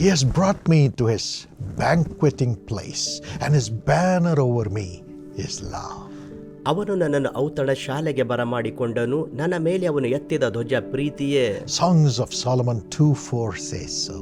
He has brought me to his banqueting place, and his banner over me is love. ಅವನು ನನ್ನನ್ನು ಔತಣ ಶಾಲೆಗೆ ಬರಮಾಡಿಕೊಂಡನು ನನ್ನ ಮೇಲೆ ಅವನು ಎತ್ತಿದ ಧ್ವಜ ಪ್ರೀತಿಯೇ Songs of Solomon 2 4 says so.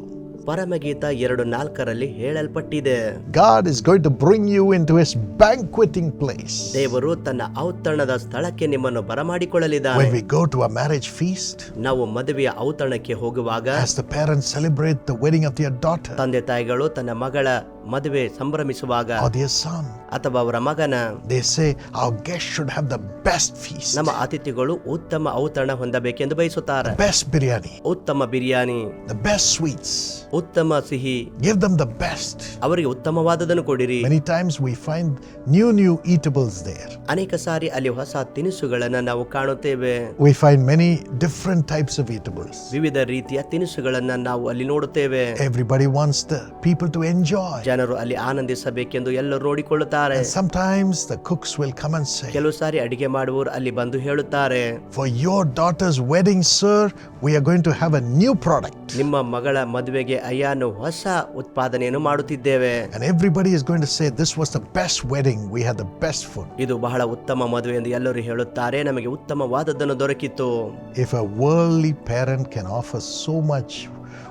ಪರಮಗೀತ ಎರಡು ನಾಲ್ಕರಲ್ಲಿ ಹೇಳಲ್ಪಟ್ಟಿದೆ God is going to bring you into his banqueting place. ದೇವರು ತನ್ನ ಔತಣದ ಸ್ಥಳಕ್ಕೆ ನಿಮ್ಮನ್ನು ಬರಮಾಡಿಕೊಳ್ಳಲಿದ್ದಾರೆ When we go to a marriage feast, ನಾವು ಮದುವೆಯ ಔತಣಕ್ಕೆ ಹೋಗುವಾಗ as the parents celebrate the wedding of their daughter ತಂದೆ ತಾಯಿಗಳು ತನ್ನ ಮಗಳ ಮದುವೆ ಸಂಭ್ರಮಿಸುವಾಗ or their son, ಅಥವಾ ಅವರ ಮಗನ they say, Our guest should have the best feast, ನಮ್ಮ ಅತಿಥಿಗಳು ಉತ್ತಮ ಔತಣ ಹೊಂದಬೇಕೆಂದು ಬಯಸುತ್ತಾರೆ best biryani, ಉತ್ತಮ ಬಿರಿಯಾನಿ the best sweets. ಉತ್ತಮ ಸಿಹಿ. ಗಿವ್ ದಮ್ ದ ಬೆಸ್ಟ್ ಅವರಿಗೆ ಉತ್ತಮವಾದದನ್ನು ಕೊಡಿರಿ. Many times we find new new eatables there ಅನೇಕ ಸಾರಿ ಅಲ್ಲಿ ಹೊಸ ತಿನಿಸುಗಳನ್ನು ನಾವು ಕಾಣುತ್ತೇವೆ. We find many different types of eatables ವಿವಿಧ ರೀತಿಯ ತಿನಿಸುಗಳನ್ನು ನಾವು ಅಲ್ಲಿ ನೋಡುತ್ತೇವೆ. Everybody wants the people to enjoy ಜನರು ಅಲ್ಲಿ ಆನಂದಿಸಬೇಕೆಂದು ಎಲ್ಲರೂ ಓಡಿಕೊಳ್ಳುತ್ತಾರೆ some times the cooks will come and say ಕೆಲವು ಸಾರಿ ಅಡಿಗೆ ಮಾಡುವವರು ಅಲ್ಲಿ ಬಂದು ಹೇಳುತ್ತಾರೆ. For your daughter's wedding sir we are going to have a new product ನಿಮ್ಮ ಮಗಳ ಮದುವೆಗೆ ಅಯ್ಯಾನು ಹೊಸ ಉತ್ಪಾದನೆಯನ್ನು ಮಾಡುತ್ತಿದ್ದೇವೆ And everybody is going to say, This was the best wedding. We had the best food. ಇದು ಬಹಳ ಉತ್ತಮ ಮದುವೆ ಎಂದು ಎಲ್ಲರೂ ಹೇಳುತ್ತಾರೆ ನಮಗೆ ಉತ್ತಮವಾದದ್ದನ್ನು ದೊರಕಿತ್ತು If a worldly parent can offer so much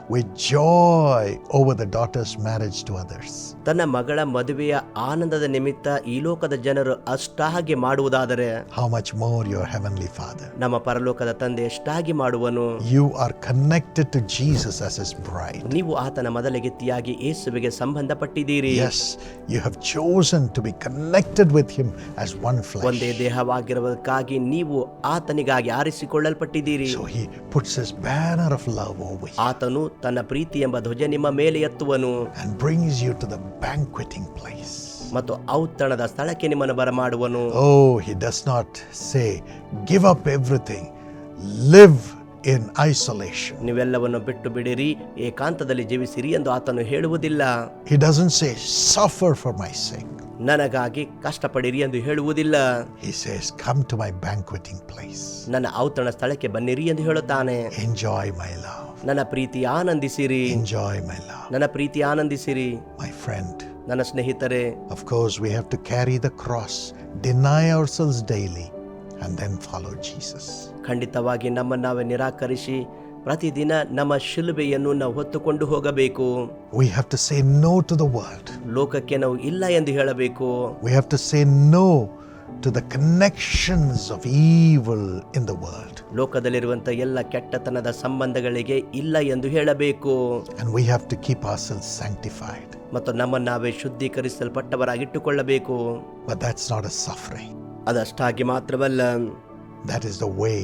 with joy over the daughter's marriage to others, ತನ್ನ ಮಗಳ ಮದುವೆಯ ಆನಂದದ ನಿಮಿತ್ತ ಈ ಲೋಕದ ಜನರು ಅಷ್ಟಾಗಿ ಮಾಡುವುದಾದರೆ how much more your heavenly Father? ನಮ್ಮ ಪರಲೋಕದ ತಂದೆ ಎಷ್ಟಾಗಿ ಮಾಡುವನು You are connected to Jesus as his bride. ನೀವು ಆತನ ಮೊದಲಗೆತ್ತಿಯಾಗಿ ಯೇಸುವಿಗೆ ಸಂಬಂಧಪಟ್ಟಿದ್ದೀರಿ Yes, you have chosen to be connected with him as one ಒಂದೇ flesh. ದೇಹವಾಗಿರುವುದಕ್ಕಾಗಿ ನೀವು ಆತನಿಗಾಗಿ ಆರಿಸಿಕೊಳ್ಳಲ್ಪಟ್ಟಿದ್ದೀರಿ So he puts his banner of love over you ಆತನು ತನ್ನ ಪ್ರೀತಿ ಎಂಬ ಧ್ವಜ ನಿಮ್ಮ ಮೇಲೆ ಎತ್ತುವನು. And brings you to the banqueting place ಮತ್ತು ಔತಣದ ಸ್ಥಳಕ್ಕೆ ನಿಮ್ಮನ್ನು ಬರ ಮಾಡುವನು ಓಹ್ he does not say give up everything live in isolation ನೀವೆಲ್ಲವನ್ನು ಬಿಟ್ಟು ಬಿಡಿರಿ ಏಕಾಂತದಲ್ಲಿ ಜೀವಿಸಿರಿ ಎಂದು ಆತನು ಹೇಳುವುದಿಲ್ಲ. He doesn't say suffer for my sake ನನಗಾಗಿ ಕಷ್ಟಪಡಿರಿ ಎಂದು ಹೇಳುವುದಿಲ್ಲ. He says come to my banqueting place ನನ್ನ ಔತಣ ಸ್ಥಳಕ್ಕೆ ಬನ್ನಿರಿ ಎಂದು ಹೇಳುತ್ತಾನೆ. ಎಂಜಾಯ್ ಮೈ ಲವ್ ನನ್ನ ಪ್ರೀತಿ ಆನಂದಿಸಿರಿ. ಎಂಜಾಯ್ ಮೈ ಲವ್ ನನ್ನ ಪ್ರೀತಿ ಆನಂದಿಸಿರಿ. ಮೈ ಫ್ರೆಂಡ್ ನನ್ನ ಸ್ನೇಹಿತರೆ. Of course we have to carry the cross deny ourselves daily and then follow Jesus ಖಂಡಿತವಾಗಿ ನಮ್ಮನ್ನು ನಾವೇ ನಿರಾಕರಿಸಿ ಪ್ರತಿದಿನ ನಮ್ಮ ಶಿಲುಬೆಯನ್ನು ನಾವು ಹೊತ್ತುಕೊಂಡು ಹೋಗಬೇಕು. We have to say no to the world ಲೋಕಕ್ಕೆ ನಾವು ಇಲ್ಲ ಎಂದು ಹೇಳಬೇಕು. We have to say no to the connections of evil in the world. ಲೋಕದಲ್ಲಿರುವಂಥ ಎಲ್ಲ ಕೆಟ್ಟತನದ ಸಂಬಂಧಗಳಿಗೆ ಇಲ್ಲ ಎಂದು ಹೇಳಬೇಕು And we have to keep ourselves sanctified. ಮತ್ತು ನಮ್ಮನ್ನು ನಾವೇ ಶುದ್ಧೀಕರಿಸಲ್ಪಟ್ಟವರಾಗಿಟ್ಟುಕೊಳ್ಳಬೇಕು But that's not a suffering. ಅದಷ್ಟಾಗಿ ಮಾತ್ರವಲ್ಲ That is the way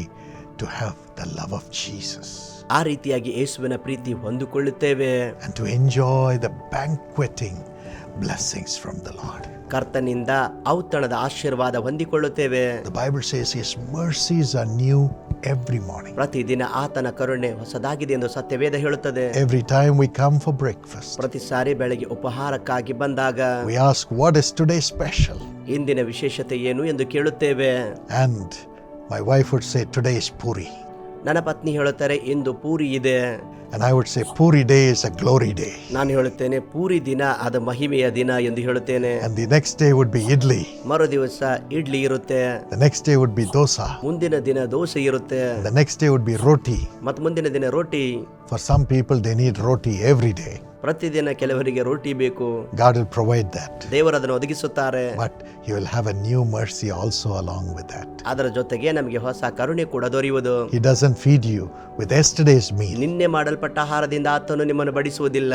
to have the love of Jesus ಆ ರೀತಿಯಾಗಿ ಯೇಸುವಿನ ಪ್ರೀತಿ ಹೊಂದಿಕೊಳ್ಳುತ್ತೇವೆ and to enjoy the banqueting blessings from the Lord. ಕರ್ತನಿಂದ ಔತಣದ ಆಶೀರ್ವಾದ ಹೊಂದಿಕೊಳ್ಳುತ್ತೇವೆ. Bible says new every morning ಪ್ರತಿದಿನ ಆತನ ಕರುಣೆ ಹೊಸದಾಗಿದೆ ಎಂದು ಸತ್ಯವೇದ ಹೇಳುತ್ತದೆ. Every time we come for breakfast ಪ್ರತಿ ಸಾರಿ ಬೆಳಗ್ಗೆ ಉಪಹಾರಕ್ಕಾಗಿ ಬಂದಾಗ we ask what is today special ಇಂದಿನ ವಿಶೇಷತೆ ಏನು ಎಂದು ಕೇಳುತ್ತೇವೆ. And my wife would say today is puri ನನ್ನ ಪತ್ನಿ ಹೇಳುತ್ತಾರೆ ಇಂದು ಪೂರಿ ಇದೆ And I would say, Puri day is a glory day. ನಾನು ಹೇಳುತ್ತೇನೆ ಪೂರಿ ದಿನ ಅದು ಮಹಿಮೆಯ ದಿನ ಎಂದು ಹೇಳುತ್ತೇನೆ And the next day would be idli. ಮರು ದಿವಸ ಇಡ್ಲಿ ಇರುತ್ತೆ The next day would be dosa. ಮುಂದಿನ ದಿನ ದೋಸೆ ಇರುತ್ತೆ The next day would be roti. ಮತ್ತು ಮುಂದಿನ ದಿನ ರೋಟಿ For some people, they need roti every day. ಪ್ರತಿದಿನ ಕೆಲವರಿಗೆ ರೋಟಿ ಬೇಕು God will provide that. ದೇವರು ಅದನ್ನು ಒದಗಿಸುತ್ತಾರೆ But He will have a new mercy also along with that. ಅದರ ಜೊತೆಗೆ ನಮಗೆ ಹೊಸ ಕರುಣೆ ಕೂಡ ದೊರೆಯುವುದು He doesn't feed you with yesterday's meal. ನಿನ್ನೆ ಮಾಡಲ್ಪಟ್ಟ ಆಹಾರದಿಂದ ಆತನು ನಿಮ್ಮನ್ನು ಬಡಿಸುವುದಿಲ್ಲ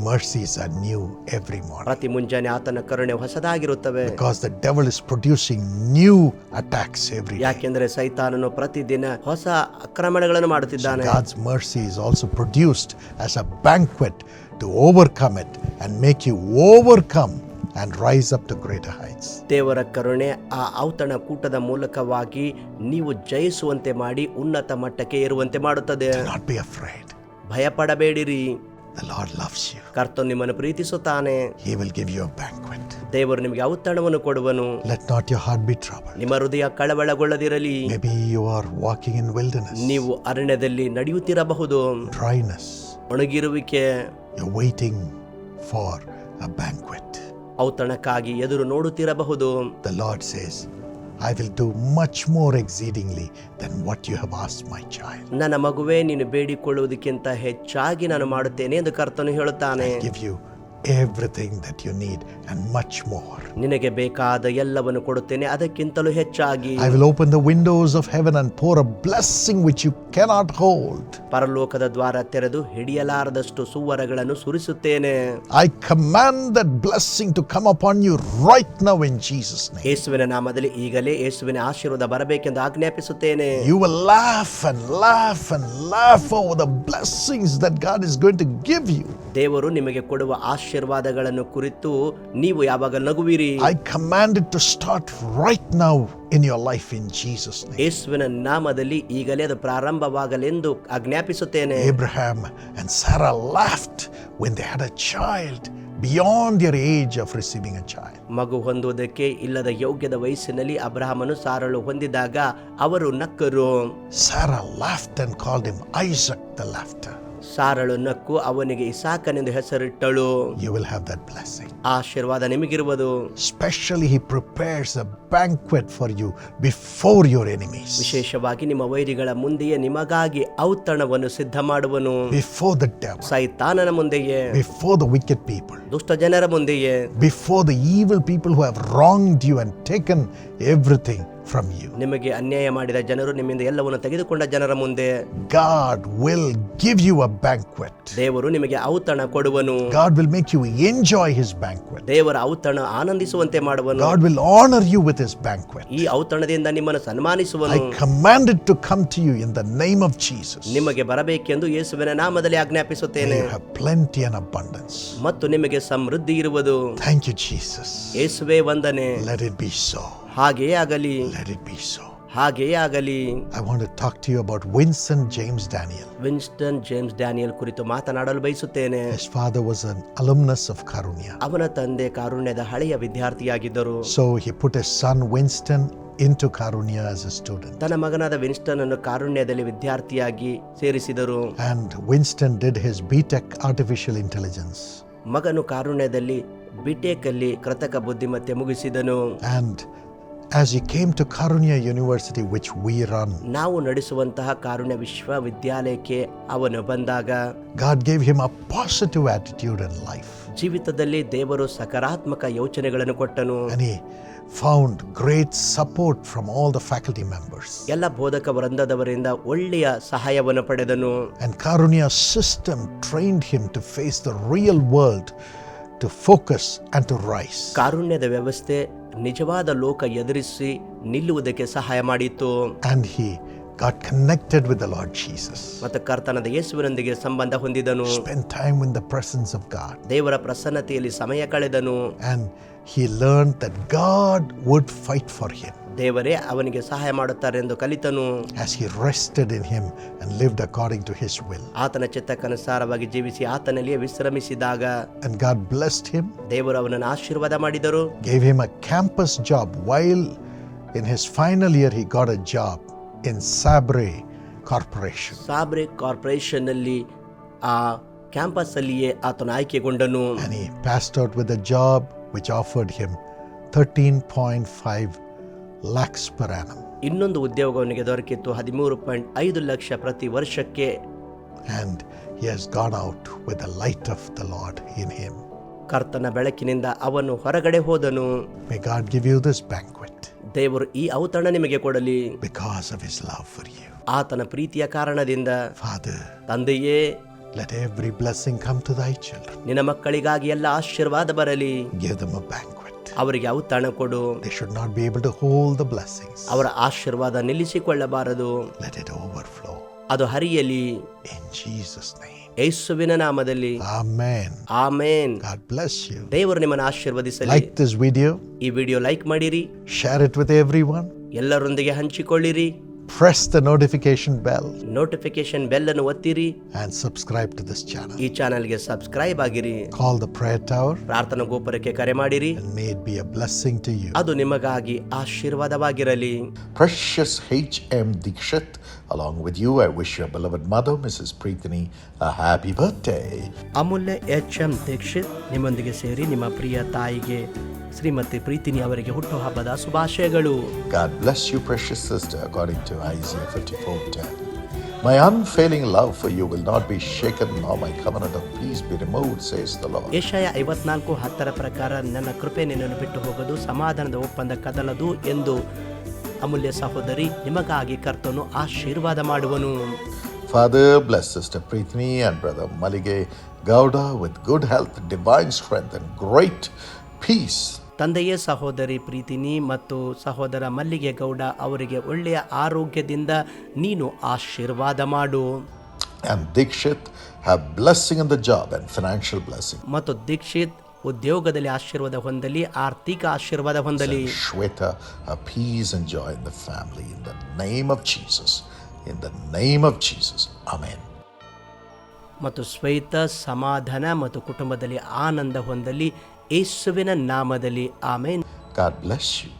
mercies are new every morning. ಪ್ರತಿ ಮುಂಜಾನೆ ಆತನ ಕರುಣೆ ಹೊಸದಾಗಿರುತ್ತವೆ Because the devil is producing new attacks every day. ಯಾಕೆಂದ್ರೆ ಸೈತಾನನು ಪ್ರತಿದಿನ ಹೊಸ ಆಕ್ರಮಣಗಳನ್ನು ಮಾಡುತ್ತಿದ್ದಾನೆ God's mercy is also produced as a banquet to overcome it and make you overcome and rise up to greater heights. ದೇವರ ಕರುಣೆ ಆ ಔತಣ ಕೂಟದ ಮೂಲಕವಾಗಿ ನೀವು ಜಯಿಸುವಂತೆ ಮಾಡಿ ಉನ್ನತ ಮಟ್ಟಕ್ಕೆ ಏರುವಂತೆ ಮಾಡುತ್ತದೆ Do not be afraid. ಭಯಪಡಬೇಡಿರಿ The Lord loves you. ಕರ್ತನು ನಿಮ್ಮನ್ನು ಪ್ರೀತಿಸುತ್ತಾನೆ He will give you a banquet. ದೇವರು ನಿಮಗೆ ಔತಣವನ್ನು ಕೊಡುವನು Let not your heart be troubled. ನಿಮ್ಮ ಹೃದಯ ಕಳವಳಗೊಳ್ಳದಿರಲಿ Maybe you are walking in wilderness, ನೀವು ಅರಣ್ಯದಲ್ಲಿ ನಡೆಯುತ್ತಿರಬಹುದು dryness, ಒಣಗಿರುವಿಕೆ You're waiting for a banquet. ಔತಣಕ್ಕಾಗಿ ಎದುರು ನೋಡುತ್ತಿರಬಹುದು The Lord says, I will do much more exceedingly than what you have asked, my child. ನನ್ನ ಮಗುವೇ ನೀನು ಬೇಡಿಕೊಳ್ಳುವುದಕ್ಕಿಂತ ಹೆಚ್ಚಾಗಿ ನಾನು ಮಾಡುತ್ತೇನೆ ಎಂದು ಕರ್ತನು ಹೇಳುತ್ತಾನೆ Give you everything that you need and much more. ನಿನಗೆ ಬೇಕಾದ ಎಲ್ಲವನ್ನು ಕೊಡುತ್ತೇನೆ ಅದಕ್ಕಿಂತಲೂ ಹೆಚ್ಚಾಗಿ I will open the windows of heaven and pour a blessing which you cannot hold. ಪರಲೋಕದ ದ್ವಾರ ತೆರೆದು ಹಿಡಿಯಲಾರದಷ್ಟು ಸುವರಗಳನ್ನು ಸುರಿಸುತ್ತೇನೆ I command that blessing to come upon you right now in Jesus' name. ಯೇಸುವಿನ ನಾಮದಲ್ಲಿ ಈಗಲೇ ಯೇಸುವಿನ ಆಶೀರ್ವಾದ ಬರಬೇಕೆಂದು ಆಜ್ಞಾಪಿಸುತ್ತೇನೆ You will laugh and laugh and laugh over the blessings that God is going to give you. ದೇವರು ನಿಮಗೆ ಕೊಡುವ ಆಶೀರ್ವಾದಗಳನ್ನು ಕುರಿತು ನೀವು ಯಾವಾಗ ನಗುವಿರಿ I command it to start right now in your life in Jesus' name. ಯೇಸುವಿನ ನಾಮದಲ್ಲಿ ಈಗಲೇ ಅದು ಪ್ರಾರಂಭವಾಗಲೆಂದು ಆಜ್ಞಾಪಿಸುತ್ತೇನೆ Abraham and Sarah laughed when they had a child beyond their age of receiving a child. ಮಗು ಹೊಂದುವುದಕ್ಕೆ ಇಲ್ಲದ ಯೋಗ್ಯದ ವಯಸ್ಸಿನಲ್ಲಿ ಅಬ್ರಹಾಮನು ಸಾರಳು ಹೊಂದಿದಾಗ ಅವರು ನಕ್ಕರು Sara laughed and called him Isaac the laughter. ಸಾರಳು ನಕ್ಕು ಅವನಿಗೆ ಇಸಾಕನೆಂದು ಹೆಸರಿಟ್ಟಳು You will have that blessing. ಆಶೀರ್ವಾದ ನಿಮಗಿರುವುದು specially he prepares a banquet for you before your enemies, ವಿಶೇಷವಾಗಿ ನಿಮ್ಮ ವೈರಿಗಳ ಮುಂದೆಯೇ ನಿಮಗಾಗಿ ಔತಣವನ್ನು ಸಿದ್ಧ ಮಾಡುವನು before the devil, ಸೈತಾನನ ಮುಂದೆಯೇ before the wicked people, ದುಷ್ಟ ಜನರ ಮುಂದೆಯೇ before the evil people who have wronged you and taken everything from you. ನಿಮಗೆ ಅನ್ಯಾಯ ಮಾಡಿದ ಜನರು ನಿಮ್ಮಿಂದ ಎಲ್ಲವನ್ನು ತೆಗೆದುಕೊಂಡ ಜನರ ಮುಂದೆ God will give you a banquet. ದೇವರು ನಿಮಗೆ ಔತಣ ಕೊಡುವನು God will make you enjoy his banquet. ದೇವರ ಔತಣ ಆನಂದಿಸುವಂತೆ ಮಾಡುವನು God will honor you with his banquet. ಈ ಔತಣದಿಂದ ನಿಮ್ಮನ್ನು ಸನ್ಮಾನಿಸುವನು I command it to come to you in the name of Jesus. ನಿಮಗೆ ಬರಬೇಕೆಂದು ಯೇಸುವಿನ ನಾಮದಲ್ಲಿ May ಆಜ್ಞಾಪಿಸುತ್ತೇನೆ you have plenty and abundance. ಮತ್ತು ನಿಮಗೆ ಸಮೃದ್ಧಿ ಇರುವುದು Thank you, Jesus. ಯೇಸುವೆ ವಂದನೆ Let it be so. ಹಾಗೆಯೇ ಆಗಲಿ Let it be so. ಹಾಗೆಯೇ ಆಗಲಿ I want to talk to you about Winston James Daniel. Winston James Daniel ಕುರಿತು ಮಾತನಾಡಲು ಬಯಸುತ್ತೇನೆ His father was an alumnus of Karunya. ಅವನ ತಂದೆ ಕಾರುಣ್ಯದ ಹಳೆಯ ವಿದ್ಯಾರ್ಥಿಯಾಗಿದ್ದರು So he put his son Winston into Karunya as a student. ತನ್ನ ಮಗನಾದ Winston ಅನ್ನು ಕಾರುಣ್ಯದಲ್ಲಿ ವಿದ್ಯಾರ್ಥಿಯಾಗಿ ಸೇರಿಸಿದರು And Winston did his BTech Artificial Intelligence. ಮಗನು ಕಾರುಣ್ಯದಲ್ಲಿ ಬಿಟೆಕ್ ಅಲ್ಲಿ ಕೃತಕ ಬುದ್ಧಿಮತ್ತೆ ಮುಗಿಸಿದನು And as he came to Karunya University, which we run, ನಾವು ನಡೆಸುವಂತಹ ಕಾರುಣ್ಯ ವಿಶ್ವವಿದ್ಯಾಲಯಕ್ಕೆ ಅವನು ಬಂದಾಗ God gave him a positive attitude in life. ಜೀವಿತದಲ್ಲಿ ದೇವರು ಸಕಾರಾತ್ಮಕ ಯೋಚನೆಗಳನ್ನು ಕೊಟ್ಟನು And he found great support from all the faculty members. ಎಲ್ಲ ಬೋಧಕ ವೃಂದದವರಿಂದ ಒಳ್ಳೆಯ ಸಹಾಯವನ್ನು ಪಡೆದನು And Karunya's system trained him to face the real world, to focus and to rise. ಕಾರುಣ್ಯದ ವ್ಯವಸ್ಥೆ ನಿಜವಾದ ಲೋಕ ಎದುರಿಸಿ ನಿಲ್ಲುವುದಕ್ಕೆ ಸಹಾಯ ಮಾಡಿತ್ತು And he got connected with the Lord Jesus. ಮತ್ತು ಕರ್ತನದ ಯೇಸುವಿನೊಂದಿಗೆ ಸಂಬಂಧ ಹೊಂದಿದನು Spent time in the presence of God. ದೇವರ ಪ್ರಸನ್ನತೆಯಲ್ಲಿ ಸಮಯ ಕಳೆದನು And he learned that God would fight for him ದೇವರೇ ಅವನಿಗೆ ಸಹಾಯ ಮಾಡುತ್ತಾರೆ ಎಂದು ಕಲಿತನು as he rested in him and lived according to his will. ಆತನ ಚಿತ್ತಕ್ಕನುಸಾರವಾಗಿ ಜೀವಿಸಿ ಆತನಲ್ಲಿಯೇ ವಿಶ್ರಮಿಸಿದಾಗ And God blessed him, ದೇವರು ಅವನನ್ನು ಆಶೀರ್ವಾದ ಮಾಡಿದರು gave him a campus job. While in his final year, he got a job in Sabre Corporation. Sabre Corporation ಅಲ್ಲಿ ಆ ಕ್ಯಾಂಪಸ್ ಅಲ್ಲಿಯೇ ಆತನು ಆಯ್ಕೆಗೊಂಡನು And he passed out with a job which offered him 13.5 lakhs per annum. ಇನ್ನೊಂದು ಉದ್ಯೋಗವನಿಗೆ ದೊರಕಿತ್ತು ಹದಿಮೂರು point ಐದು ಲಕ್ಷ ಪ್ರತಿ ವರ್ಷಕ್ಕೆ. He has gone out with the light of the Lord in him. ಕರ್ತನ ಬೆಳಕಿನಿಂದ ಅವನು ಹೊರಗಡೆ ಹೋದನು. May God give you this banquet. ದೇವರು ಈ ಔತಣ ನಿಮಗೆ ಕೊಡಲಿ. Because of his love for you ಆತನ ಪ್ರೀತಿಯ ಕಾರಣದಿಂದ. ಫಾದರ್ ತಂದೆಯೇ let every blessing come to thy children ನಿನ್ನ ಮಕ್ಕಳಿಗಾಗಿ ಎಲ್ಲ ಆಶೀರ್ವಾದ ಬರಲಿ. Give them a banquet. ಅವರಿಗೆ ಯಾವ ತಣ ಕೊಡು. They should not be able to hold the blessing ಅವರ ಆಶೀರ್ವಾದ ನಿಲ್ಲಿಸಿಕೊಳ್ಳಬಾರದು. ಲೆಟ್ ಇಟ್ ಓವರ್ ಫ್ಲೋ ಅದು ಹರಿಯಲಿ. ಇನ್ ಜೀಸಸ್ ನೇಮ್ ಯೇಸುವಿನ ನಾಮದಲ್ಲಿ. Amen amen. God bless you ದೇವರು ನಿಮ್ಮನ್ನು ಆಶೀರ್ವದಿಸಲಿ. ಲೈಕ್ ದಿಸ್ ವಿಡಿಯೋ ಈ ವಿಡಿಯೋ ಲೈಕ್ ಮಾಡಿರಿ. ಶೇರ್ ಇಟ್ ವಿತ್ ಎವ್ರಿವನ್ ಎಲ್ಲರೊಂದಿಗೆ ಹಂಚಿಕೊಳ್ಳಿರಿ. Press the notification bell notification bell ಅನ್ನು ಒತ್ತಿರಿ and subscribe to this channel. ಈ ge ಸಬ್ಸ್ಕ್ರೈಬ್ ಆಗಿರಿ Call the prayer tower ಪ್ರಾರ್ಥನಾ ಗೋಪುರಕ್ಕೆ ಕರೆ ಮಾಡಿರಿ and may it be a blessing to you. ಅದು ನಿಮಗಾಗಿ ಆಶೀರ್ವಾದವಾಗಿರಲಿ Precious H.M. Dikshit, along with you, I wish your beloved mother, Mrs. Preetani, a happy birthday. ಅಮೂಲ್ಯ H M Dikshit ನಿಮ್ಮೊಂದಿಗೆ ಸೇರಿ ನಿಮ್ಮ ಪ್ರಿಯ ತಾಯಿಗೆ ಶ್ರೀಮತಿ ಪ್ರೀತಿನಿ ಅವರಿಗೆ ಹುಟ್ಟುಹಬ್ಬದ ಶುಭಾಶಯಗಳು God bless you, precious sister, according to Isaiah 54:10. My unfailing love for you will not be shaken, nor my covenant of peace be removed, says the Lord. ಏಷಯ ಐವತ್ನಾಲ್ಕು ರ ಪ್ರಕಾರ ನನ್ನ ಕೃಪೆ ನಿನ್ನನ್ನು ಬಿಟ್ಟು ಹೋಗದು ಸಮಾಧಾನದ ಒಪ್ಪಂದ ಕದಲದು ಎಂದು ಅಮೂಲ್ಯ ಸಹೋದರಿ ನಿಮಗಾಗಿ ಕರ್ತನು ಆಶೀರ್ವಾದ ಮಾಡುವನು Father, bless Sister Preetni and Brother Malige Gowda with good health, divine strength, and great peace. ತಂದೆಯೇ ಸಹೋದರಿ ಪ್ರೀತಿನಿ ಮತ್ತು ಸಹೋದರ ಮಲ್ಲಿಗೆ ಗೌಡ ಅವರಿಗೆ ಒಳ್ಳೆಯ ಆರೋಗ್ಯದಿಂದ ನೀನು ಆಶೀರ್ವಾದ ಮಾಡು. ಆ್ಯಮ್ ದೀಕ್ಷಿತ್ ಆ blessing in the job and financial blessing ಮತ್ತು ದೀಕ್ಷಿತ್ ಉದ್ಯೋಗದಲ್ಲಿ ಆಶೀರ್ವಾದ ಹೊಂದಲಿ ಆರ್ಥಿಕ ಆಶೀರ್ವಾದ ಹೊಂದಲಿ. Shweta peace and joy in the family in the name of Jesus in the name of Jesus ಅವೆನ್ ಮತ್ತು ಶ್ವೇತ ಸಮಾಧಾನ ಮತ್ತು ಕುಟುಂಬದಲ್ಲಿ ಆನಂದ ಹೊಂದಲಿ. ಯೇಸುವಿನ ನಾಮದಲ್ಲಿ ಆಮೇನ್ ಗಾಡ್ ಬ್ಲೆಸ್ you.